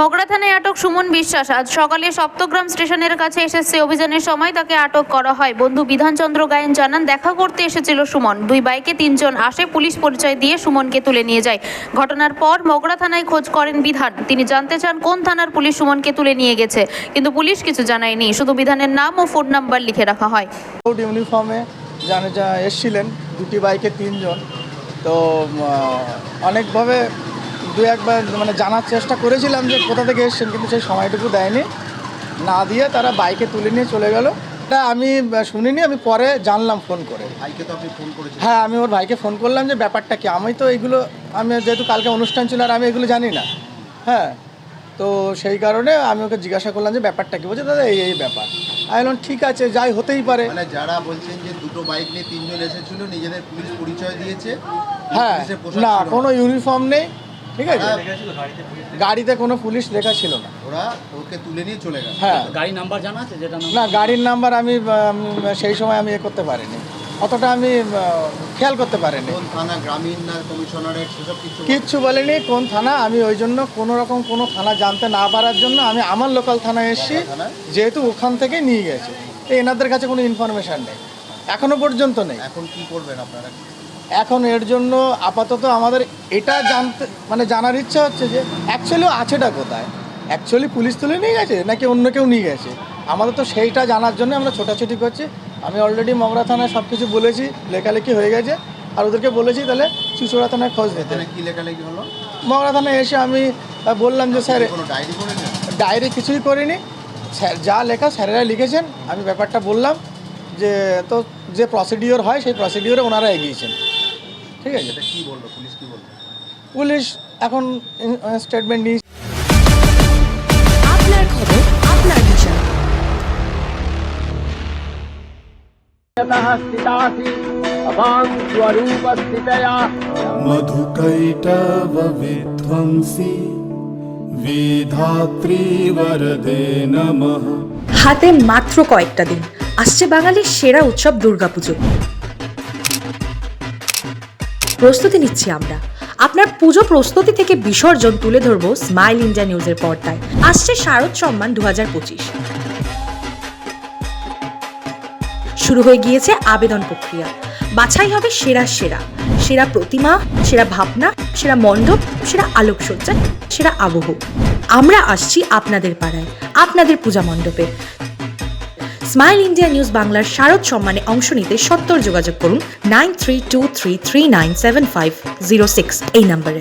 মগরা থানায় আটক সুমন বিশ্বাস। আজ সকালে সপ্তগ্রাম স্টেশনের কাছে এসেছে অভিযানের সময় তাকে আটক করা হয়। বন্ধু বিধানচন্দ্র গায়েন জানান, দেখা করতে এসেছিল সুমন। দুই বাইকে তিনজন আসে, পুলিশ পরিচয় দিয়ে সুমনকে তুলে নিয়ে যায়। ঘটনার পর মগরা থানায় খোঁজ করেন বিধান। তিনি জানতে চান, কোন থানার পুলিশ সুমনকে তুলে নিয়ে গেছে। কিন্তু পুলিশ কিছু জানায়নি। শুধু বিধানের নাম ও ফোন নাম্বার লিখে রাখা হয়। ইউনিফর্মে এসছিলেন দুটি বাইকে তিনজন। তো অনেকভাবে দু একবার মানে জানার চেষ্টা করেছিলাম যে কোথা থেকে এসছেন কিন্তু সেই সময়টুকু দেয়নি। না দিয়ে তারা বাইকে তুলে নিয়ে চলে গেল। এটা আমি শুনিনি আমি পরে জানলাম ফোন করে। ভাইকে তো আপনি ফোন করেছেন হ্যাঁ আমি ওর ভাইকে ফোন করলাম যে ব্যাপারটা কি? আমি তো এইগুলো আমি যেহেতু কালকে অনুষ্ঠান ছিল আর আমি এগুলো জানি না। হ্যাঁ তো সেই কারণে আমি ওকে জিজ্ঞাসা করলাম যে ব্যাপারটা কি? বলছে দাদা এই এই ব্যাপার। আমি বললাম ঠিক আছে যাই হতেই পারে। মানে যারা বলছেন যে দুটো বাইক নিয়ে তিনজন এসেছিল নিজেদের পুলিশ পরিচয় দিয়েছে। হ্যাঁ না। কোনো ইউনিফর্ম নেই। ঠিক আছে? গাড়িতে কোনো পুলিশ লেখা ছিল না। ওরা ওকে তুলে নিয়ে চলে গেল হ্যাঁ। গাড়ি নাম্বার জানা আছে? যেটা না গাড়ির নাম্বার আমি সেই সময় আমি এ করতে পারিনি। অতটা আমি খেয়াল করতে পারিনি। কোন থানা গ্রামীণ না কমিশনারেট সেসব কিছু কিচ্ছু বলেনি। কোন থানা? আমি ওই জন্য কোনো রকম কোনো থানা জানতে না পারার জন্য আমি আমার লোকাল থানায় এসেছি। যেহেতু ওখান থেকে নিয়ে গেছে। এনাদের কাছে কোনো ইনফরমেশান নেই। এখনও পর্যন্ত নেই। এখন কি করবেন আপনারা? এখন এর জন্য আপাতত আমাদের এটা জানতে মানে জানার ইচ্ছা হচ্ছে যে অ্যাকচুয়ালি আছেটা কোথায়? অ্যাকচুয়ালি পুলিশ তুলে নিয়ে গেছে নাকি অন্য কেউ নিয়ে গেছে? আমাদের তো সেইটা জানার জন্য আমরা ছোটাছুটি করছি। আমি অলরেডি মগরা থানায় সব কিছু বলেছি লেখালেখি হয়ে গেছে। আর ওদেরকে বলেছি তাহলে চুচড়া থানায় খোঁজ দিতে কি লেখালেখি হলো? মগরা থানায় এসে আমি বললাম যে স্যার ডায়েরি কিছুই করিনি। স্যার যা লেখা স্যারেরা লিখেছেন আমি ব্যাপারটা বললাম। যে তো যে প্রসিডিওর হয় সেই প্রসিডিওরে ওনারা এগিয়েছেন ঠিক আছে এটা কি বললো পুলিশ কি বললো পুলিশ এখন স্টেটমেন্ট নিয়ে আপনার খবর আপনার বিচার मधुकैटवविध्वंसी विधात्री वरदे नमः হাতে মাত্র কয়েকটা দিন আসছে বাঙালির সেরা উৎসব দুর্গাপুজো। প্রস্তুতি নিচ্ছি আমরা। আপনার পুজো প্রস্তুতি থেকে বিসর্জন তুলে ধরবো স্মাইল ইন্ডিয়া নিউজের পর্দায়। আসছে শারদ সম্মান দু শুরু হয়ে গিয়েছে আবেদন প্রক্রিয়া। বাছাই হবে সেরা সেরা। সেরা প্রতিমা, সেরা ভাবনা, সেরা মণ্ডপ, সেরা আলোকসজ্জা, সেরা আবহ। আমরা আসছি আপনাদের পাড়ায়, আপনাদের পূজা মণ্ডপে। স্মাইল ইন্ডিয়া নিউজ বাংলার শারদ সম্মানে অংশ নিতে সত্তর যোগাযোগ করুন nine three two three three nine seven five zero six এই নম্বরে।